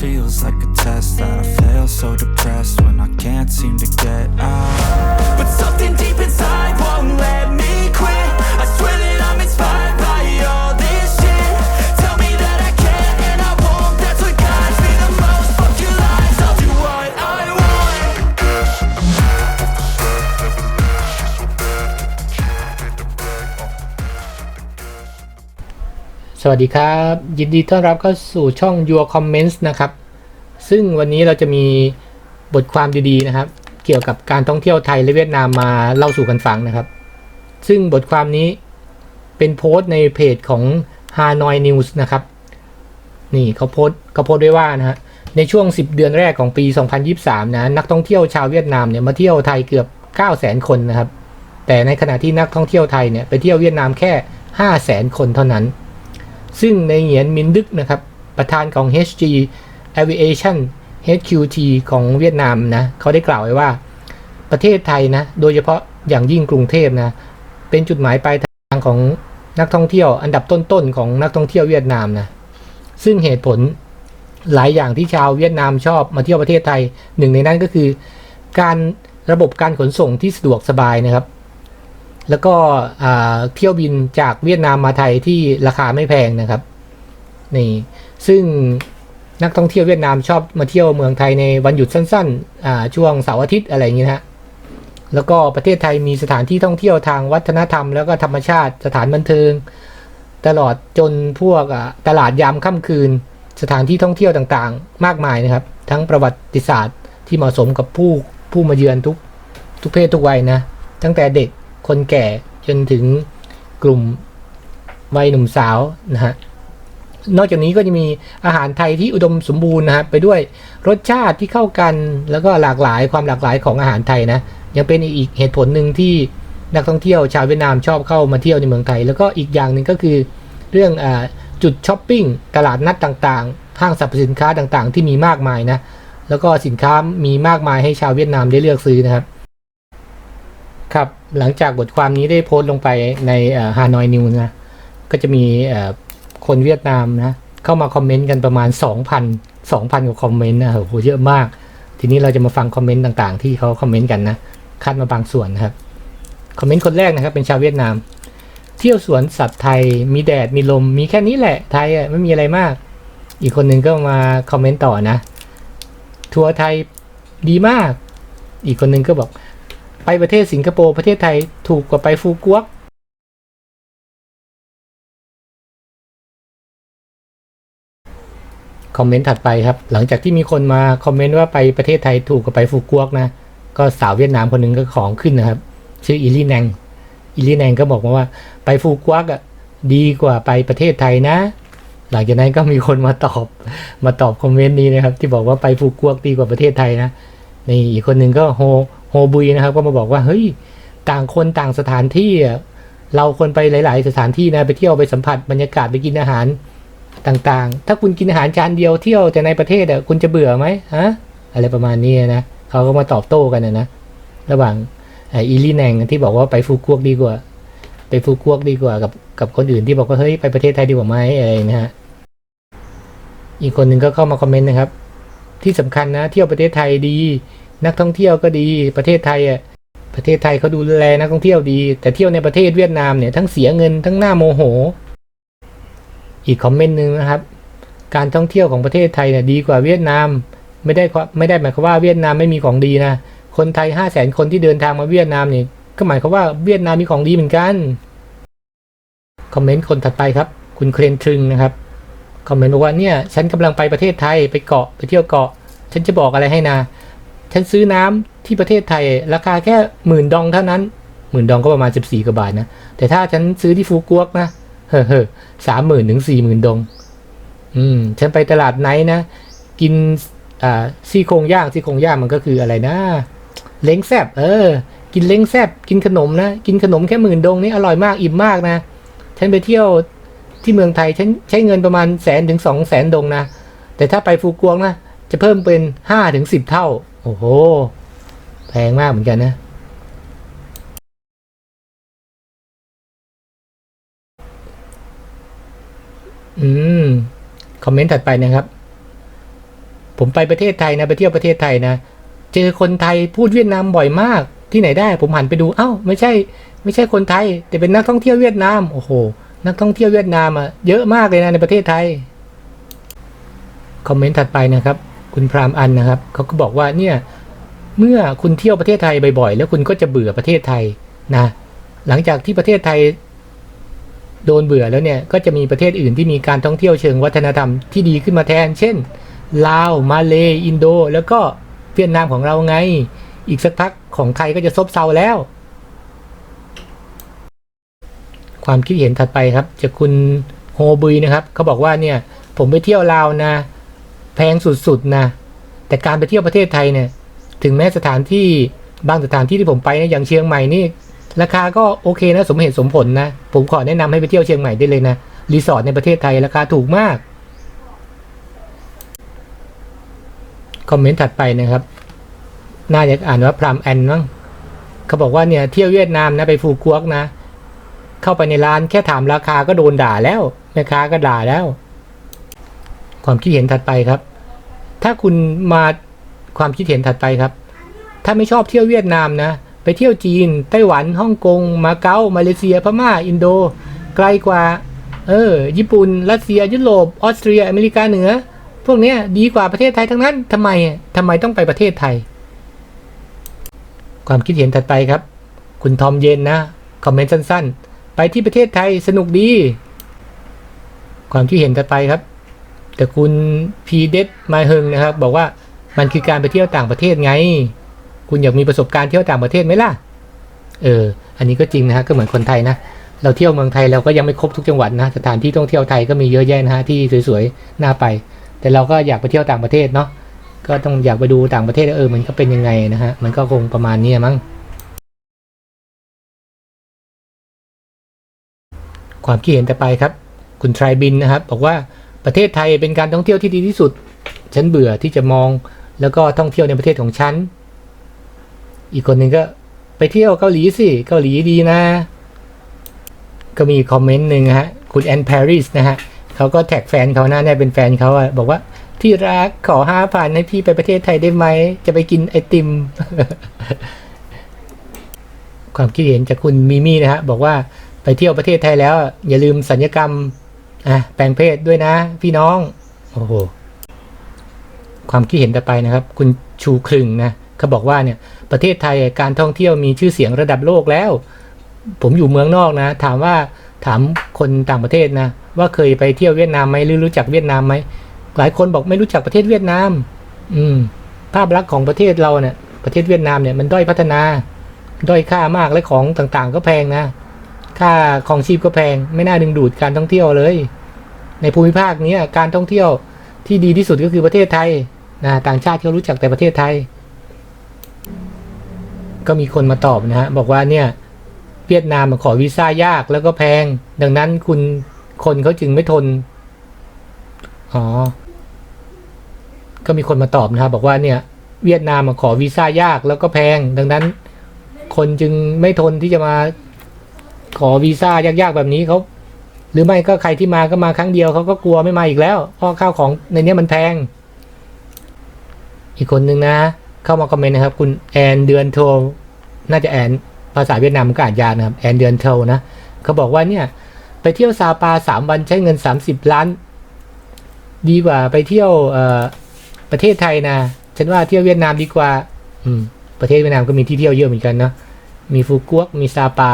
feels like a test that I fail so depressed when I can't seem to get out. But something deep วัสดีครับ ยินดีต้อนรับเข้าสู่ช่อง Your Comments นะครับ ซึ่งวันนี้เราจะมีบทความดีๆนะครับ เกี่ยวกับการท่องเที่ยวไทยและเวียดนามมาเล่าสู่กันฟังนะครับ ซึ่งบทความนี้เป็นโพสต์ในเพจของ Hanoi News นะครับ นี่เขาโพสต์เขาโพสต์ไว้ว่านะฮะในช่วง 10 เดือนแรกของปี 2023 นะนักท่องเที่ยวชาวเวียดนามเนี่ยมาเที่ยวไทยเกือบ 900,000คนนะครับ แต่ในขณะที่นักท่องเที่ยวไทยเนี่ยไปเที่ยวเวียดนามแค่ 500,000 คนเท่านั้น ซึ่งในเหงียนมินดึกนะครับ ประธานของ HG Aviation HQT ของเวียดนามนะเขาได้กล่าวไว้ว่า ประเทศไทยนะ โดยเฉพาะอย่างยิ่งกรุงเทพนะ เป็นจุดหมายปลายทางของนักท่องเที่ยว อันดับต้นๆของนักท่องเที่ยวเวียดนามนะซึ่งเหตุผลหลายอย่างที่ชาวเวียดนามชอบมาเที่ยวประเทศไทย หนึ่งในนั้นก็คือ การระบบการขนส่งที่สะดวกสบายนะครับ แล้วก็เที่ยวบินจากเวียดนามมาไทยที่ราคาไม่แพงนะครับนี่ซึ่งนักท่องเที่ยวเวียดนามชอบมาเที่ยวเมืองไทยในวันหยุดสั้นๆช่วงเสาร์อาทิตย์อะไรอย่างนี้นะแล้วก็ประเทศไทยมีสถานที่ท่องเที่ยวทางวัฒนธรรม แล้วก็ธรรมชาติสถานบันเทิง ตลอดจนพวกตลาดยามค่ำคืน สถานที่ท่องเที่ยวต่างๆ มากมายนะครับ ทั้งประวัติศาสตร์ที่เหมาะสมกับผู้ผู้มาเยือนทุกทุกเพศทุกวัยนะตั้งแต่เด็ก คนแก่จนถึงกลุ่มวัยหนุ่มสาวนะฮะนอกจากนี้ก็จะมีอาหารไทยที่อุดมสมบูรณ์นะครับไปด้วยรสชาติที่เข้ากันแล้วก็หลากหลายความหลากหลายของอาหารไทยนะยังเป็นอีกเหตุผลหนึ่งที่นักท่องเที่ยวชาวเวียดนามชอบเข้ามาเที่ยวในเมืองไทย แล้วก็อีกอย่างหนึ่งก็คือเรื่องอจุดช้อปปิ้งตลาดนัดต่างๆ ห้างสรรพสินค้าต่างๆ ที่มีมากมายนะแล้วก็สินค้ามีมากมายให้ชาวเวียดนามได้เลือกซื้อนะครับ ครับหลังจากบทความนี้ได้โพสต์ลงไปในฮานอยนิวนะก็จะมีคนเวียดนามนะเข้ามาคอมเมนต์กันประมาณ 2,000 2,000กว่าคอมเมนต์นะโอ้โหเยอะมาก ทีนี้เราจะมาฟังคอมเมนต์ต่างๆ ที่เขาคอมเมนต์กันนะคัดมาบางส่วนนะครับคอมเมนต์คนแรกนะครับ เป็นชาวเวียดนาม เที่ยวสวนสัตว์ไทยมีแดดมีลม มีแค่นี้แหละไทยอะไม่มีอะไรมาก อีกคนหนึ่งก็มาคอมเมนต์ต่อนะ ทัวร์ไทยดีมาก อีกคนหนึ่งก็บอก ไปประเทศสิงคโปร์ประเทศไทยถูกกว่าไปฟูกวกคอมเมนต์ถัดไปครับ หลังจากที่มีคนมาคอมเมนต์ว่าไปประเทศไทยถูกกว่าไปฟูกวกนะ ก็สาวเวียดนามคนหนึ่งก็ของขึ้นนะครับ ชื่ออิลี่แนงอิลี่แนงก็บอกมาว่าไปฟูกวกอะดีกว่าไปประเทศไทยนะ หลังจากนั้นก็มีคนมาตอบ มาตอบคอมเมนต์นี้นะครับ ที่บอกว่าไปฟูกวกดีกว่าประเทศไทยนะนี่อีกคนหนึ่งก็โฮโฮ บุยนะครับ ก็มาบอกว่าเฮ้ยต่างคนต่างสถานที่เราควรไปหลาย ๆ สถานที่นะไปเที่ยวไปสัมผัสบรรยากาศไปกินอาหารต่างๆ ถ้าคุณกินอาหารจานเดียวเที่ยวแต่ในประเทศอะคุณจะเบื่อไหมฮะอะไรประมาณนี้นะเขาก็มาตอบโต้กันนะนะระหว่างอีลี่แนงที่บอกว่าไปฟูกวกดีกว่า ไปฟูกวกดีกว่ากับกับคนอื่นที่บอกว่าเฮ้ยไปประเทศไทยดีกว่าไหมอะไรนะฮะอีกคนหนึ่งก็เข้ามาคอมเมนต์นะครับ ที่สำคัญนะเที่ยวประเทศไทยดี นักท่องเที่ยวก็ดีประเทศไทยอะประเทศไทยเขาดูแลนักท่องเที่ยวดี แต่เที่ยวในประเทศเวียดนามเนี่ยทั้งเสียเงินทั้งหน้าโมโห อีกคอมเมนต์หนึ่งนะครับ การท่องเที่ยวของประเทศไทยเนี่ยดีกว่าเวียดนาม ไม่ได้ไม่ได้หมายความว่าเวียดนามไม่มีของดีนะคนไทยห้าแสนคนที่เดินทางมาเวียดนามเนี่ยก็หมายความว่าเวียดนามมีของดีเหมือนกันคอมเมนต์คนถัดไปครับ คุณเครนทรึงนะครับคอมเมนต์บอกว่าเนี่ยฉันกำลังไปประเทศไทยไปเกาะไปเที่ยวเกาะ ฉันจะบอกอะไรให้นะ ฉันซื้อน้ำที่ประเทศไทย ราคาแค่หมื่นดองเท่านั้นหมื่นดองก็ประมาณสิบสี่กว่าบาทนะ แต่ถ้าฉันซื้อที่ฟูกวกนะเฮ้อเฮ้อสามหมื่นถึงสี่หมื่นดอง อืม ฉันไปตลาดไหนนะ กิน อ่าซี่โครงย่างซี่โครงย่างมันก็คืออะไรนะ เล้งแซบเออ กินเล้งแซบกินขนมนะ กินขนมแค่หมื่นดองนี่อร่อยมากอิ่มมากนะ ฉันไปเที่ยวที่เมืองไทยฉันใช้เงินประมาณแสนถึงสองแสนดงนะ แต่ถ้าไปฟูกวงนะ จะเพิ่มเป็นห้าถึงสิบเท่า โอ้โห แพงมากเหมือนกันนะ อืม คอมเมนต์ถัดไปนะครับ ผมไปประเทศไทยนะ ไปเที่ยวประเทศไทยนะ เจอคนไทยพูดเวียดนามบ่อยมาก ที่ไหนได้ ผมหันไปดู เอ้า ไม่ใช่ ไม่ใช่คนไทย แต่เป็นนักท่องเที่ยวเวียดนาม โอ้โห นักท่องเที่ยวเวียดนามอะ เยอะมากเลยนะในประเทศไทย คอมเมนต์ถัดไปนะครับ คุณพรามอันนะครับเขาก็บอกว่าเนี่ยเมื่อคุณเที่ยวประเทศไทยบ่อยๆ แล้วคุณก็จะเบื่อประเทศไทยนะ หลังจากที่ประเทศไทย โดนเบื่อแล้วเนี่ยก็จะมีประเทศอื่นที่มีการท่องเที่ยวเชิงวัฒนธรรมที่ดีขึ้นมาแทน เช่นลาวมาเลอินโด แล้วก็เวียดนามของเราไง อีกสักพักของไทยก็จะซบเซาแล้ว ความคิดเห็นถัดไปครับจากคุณโฮบุยนะครับเขาบอกว่าเนี่ยผมไปเที่ยวลาวนะ แพงสุดๆนะ แต่การไปเที่ยวประเทศไทยเนี่ย ถึงแม้สถานที่บางสถานที่ที่ผมไปนะอย่างเชียงใหม่นี่ ราคาก็โอเคนะสมเหตุสมผลนะ ผมขอแนะนำให้ไปเที่ยวเชียงใหม่ได้เลยนะ รีสอร์ทในประเทศไทยราคาถูกมาก คอมเมนต์ถัดไปนะครับ น่าจะอ่านว่าพรามแอนมั้งเขาบอกว่าเนี่ยเที่ยวเวียดนามนะไปฟูกวกนะ เข้าไปในร้านแค่ถามราคาก็โดนด่าแล้วแม่ค้าก็ด่าแล้ว ความคิดเห็นถัดไปครับ ถ้าคุณมาความคิดเห็นถัดไปครับ ถ้าไม่ชอบเที่ยวเวียดนามนะ ไปเที่ยวจีน ไต้หวันฮ่องกง มาเก๊ามาเลเซียพม่า อินโด ไกลกว่า เออ ญี่ปุ่น รัสเซีย ยุโรป ออสเตรีย อเมริกาเหนือ พวกเนี้ยดีกว่าประเทศไทยทั้งนั้นทำไมอะทำไมต้องไปประเทศไทย ความคิดเห็นถัดไปครับ คุณทอมเย็นนะ คอมเมนต์สั้น ๆ ไปที่ประเทศไทยสนุกดี ความคิดเห็นถัดไปครับ แต่คุณพีเดสมาเฮงนะครับ บอกว่ามันคือการไปเที่ยวต่างประเทศไง คุณอยากมีประสบการณ์เที่ยวต่างประเทศไหมล่ะ เออ อันนี้ก็จริงนะฮะก็เหมือนคนไทยนะ เราเที่ยวเมืองไทยเราก็ยังไม่ครบทุกจังหวัดนะ สถานที่ท่องเที่ยวไทยก็มีเยอะแยะนะฮะที่สวยๆ น่าไป แต่เราก็อยากไปเที่ยวต่างประเทศเนาะ ก็ต้องอยากไปดูต่างประเทศเออ มันก็เป็นยังไงนะฮะ มันก็คงประมาณนี้มั้ง ความคิดเห็นต่อไปครับ คุณทรายบินนะครับ บอกว่า ประเทศไทยเป็นการท่องเที่ยวที่ดีที่สุด ฉันเบื่อที่จะมองแล้วก็ท่องเที่ยวในประเทศของฉัน อีกคนหนึ่งก็ไปเที่ยวเกาหลีสิเกาหลีดีนะ ก็มีคอมเมนต์หนึ่งฮะ คุณแอนปาริสนะฮะเขาก็แท็กแฟนเขาหน้าแน่เป็นแฟนเขาอะบอกว่าที่รักขอห้าพันให้พี่ไปประเทศไทยได้ไหม จะไปกินไอติม ความคิดเห็นจากคุณมิมี่นะฮะ บอกว่าไปเที่ยวประเทศไทยแล้ว อย่าลืมสัญญกรรม อะแปลงเพศด้วยนะ พี่น้องโอ้โหความคิดเห็นต่อไปนะครับ คุณชูครึงนะเขาบอกว่าเนี่ยประเทศไทยการท่องเที่ยวมีชื่อเสียงระดับโลกแล้ว ผมอยู่เมืองนอกนะ ถามว่าถามคนต่างประเทศนะ ว่าเคยไปเที่ยวเวียดนามไหมหรือรู้จักเวียดนามไหมหลายคนบอกไม่รู้จักประเทศเวียดนาม อืม ภาพลักษณ์ของประเทศเราเนี่ย ประเทศเวียดนามเนี่ยมันด้อยพัฒนา ด้อยค่ามากและของต่างๆ ก็แพงนะ ค่าของชีพก็แพง ไม่น่าดึงดูดการท่องเที่ยวเลย ในภูมิภาคนี้การท่องเที่ยวที่ดีที่สุดก็คือประเทศไทยนะต่างชาติเขารู้จักแต่ประเทศไทย ก็มีคนมาตอบนะฮะบอกว่าเนี่ยเวียดนามมาขอวีซ่ายากแล้วก็แพง ดังนั้นคุณคนเขาจึงไม่ทนอ๋อก็มีคนมาตอบนะครับบอกว่าเนี่ย เวียดนามมาขอวีซ่ายากแล้วก็แพง ดังนั้น คนจึงไม่ทนที่จะมาขอวีซ่ายากๆแบบนี้เขา รือไม่ก็ใครที่มาก็มาครั้งเดียวเขาก็กลัวไม่มาอีกแล้ว เพราะข้าวของในนี้มันแพง อีกคนนึงนะ เข้ามาคอมเมนต์นะครับ คุณแอนเดือนโทน่าจะแอนภาษาเวียดนามก็อานยานะครับแอนเดือนโทนะเขาบอกว่าเนี่ย ไปเที่ยวซาปาสามวันใช้เงินสามสิบล้าน ดีกว่าไปเที่ยวประเทศไทยนะฉันว่าเที่ยวเวียดนามดีกว่า อืม ประเทศเวียดนามก็มีที่เที่ยวเยอะเหมือนกันเนาะมีฟูกวกมีซาปา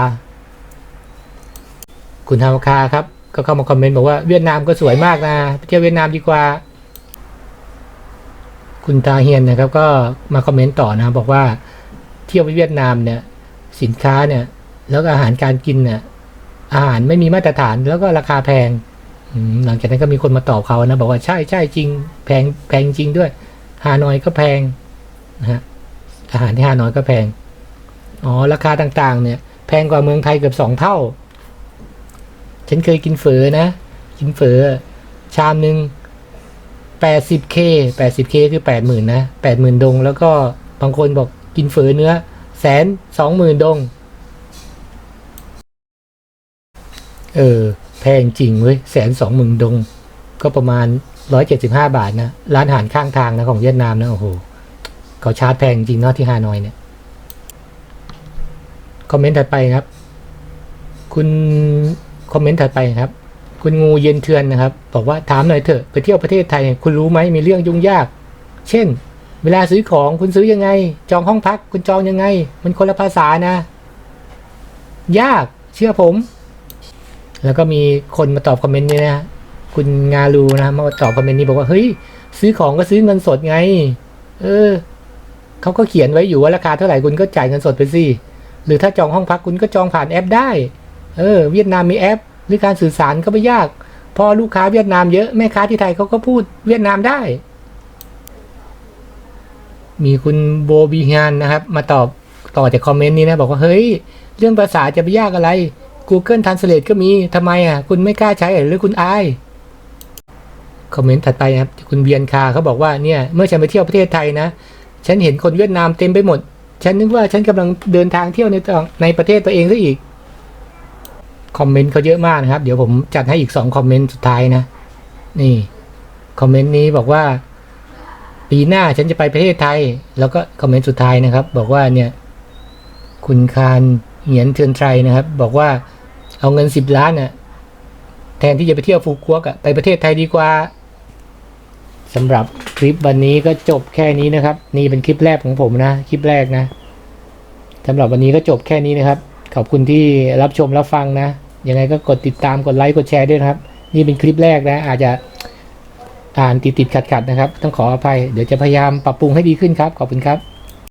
คุณฮาวคาครับ ก็เข้ามาคอมเมนต์บอกว่าเวียดนามก็สวยมากนะไปเที่ยวเวียดนามดีกว่า คุณตาเฮียนนะครับ ก็มาคอมเมนต์ต่อนะบอกว่าเที่ยวไปเวียดนามเนี่ย สินค้าเนี่ย แล้วก็อาหารการกินเนี่ยอาหารไม่มีมาตรฐานแล้วก็ราคาแพงหลังจากนั้นก็มีคนมาตอบเขานะ บอกว่าใช่ใช่จริง แพงแพงจริงด้วย ฮานอยก็แพงนะฮะอาหารที่ฮานอยก็แพง อ๋อ ราคาต่างๆ เนี่ย แพงกว่าเมืองไทยเกือบสองเท่า ฉันเคยกินเฝอนะ กินเฝอชามหนึ่งแปดสิบเคแปดสิบเคคือแปดหมื่นนะแปดหมื่นดง แล้วก็บางคนบอกกินเฝอเนื้อแสนสองหมื่นดง เออ แพงจริงเว้ยแสนสองหมื่นดง ก็ประมาณร้อยเจ็ดสิบห้าบาทนะ ร้านอาหารข้างทางนะของเวียดนามนะ โอ้โหเขาชาร์จแพงจริงเนาะที่ฮานอยเนี่ย คอมเมนต์ถัดไปครับ คุณ คอมเมนต์ถัดไปครับ คุณงูเย็นเทือนนะครับ บอกว่าถามหน่อยเถอะไปเที่ยวประเทศไทย คุณรู้ไหมมีเรื่องยุ่งยาก เช่น เวลาซื้อของคุณซื้อยังไง จองห้องพัก คุณจองยังไง มันคนละภาษานะ ยากเชื่อผม แล้วก็มีคนมาตอบคอมเมนต์นี้นะคุณงาลูนะมาตอบคอมเมนต์นี้บอกว่าเฮ้ยซื้อของก็ซื้อเงินสดไง เออเขาก็เขียนไว้อยู่ว่าราคาเท่าไหร่คุณก็จ่ายเงินสดไปสิหรือถ้าจองห้องพักคุณก็จองผ่านแอปได้ เออเวียดนามมีแอป หรือการสื่อสารก็ไม่ยาก พอลูกค้าเวียดนามเยอะแม่ค้าที่ไทยเขาก็พูดเวียดนามได้ มีคุณโบบีงานนะครับ มาตอบต่อจากคอมเมนต์นี้นะ บอกว่าเฮ้ย เรื่องภาษาจะไปยากอะไร Google Translate ก็มีทำไมอะ คุณไม่กล้าใช้หรือคุณอายคอมเมนต์ถัดไปนะครับคุณเบียนคาเขาบอกว่าเนี่ยเมื่อฉันไปเที่ยวประเทศไทยนะ ฉันเห็นคนเวียดนามเต็มไปหมด ฉันนึกว่าฉันกำลังเดินทางเที่ยวในต่างในประเทศตัวเองซะอีก คอมเมนต์เขาเยอะมากนะครับ เดี๋ยวผมจัดให้อีกสองคอมเมนต์สุดท้ายนะ นี่คอมเมนต์นี้บอกว่า ปีหน้าฉันจะไปประเทศไทย แล้วก็คอมเมนต์สุดท้ายนะครับ บอกว่าเนี่ย คุณคารเหียนเทือนไทรนะครับ บอกว่าเอาเงินสิบล้านน่ะแทนที่จะไปเที่ยวฟูกวกอะไปประเทศไทยดีกว่าสำหรับคลิปวันนี้ก็จบแค่นี้นะครับ นี่เป็นคลิปแรกของผมนะคลิปแรกนะสำหรับวันนี้ก็จบแค่นี้นะครับ ขอบคุณที่รับชมรับฟังนะ ยังไงก็กดติดตามกดไลค์กดแชร์ด้วยนะครับ นี่เป็นคลิปแรกนะ อาจจะอ่านติดติดขัดขัดนะครับ ต้องขออภัย เดี๋ยวจะพยายามปรับปรุงให้ดีขึ้นครับ ขอบคุณครับ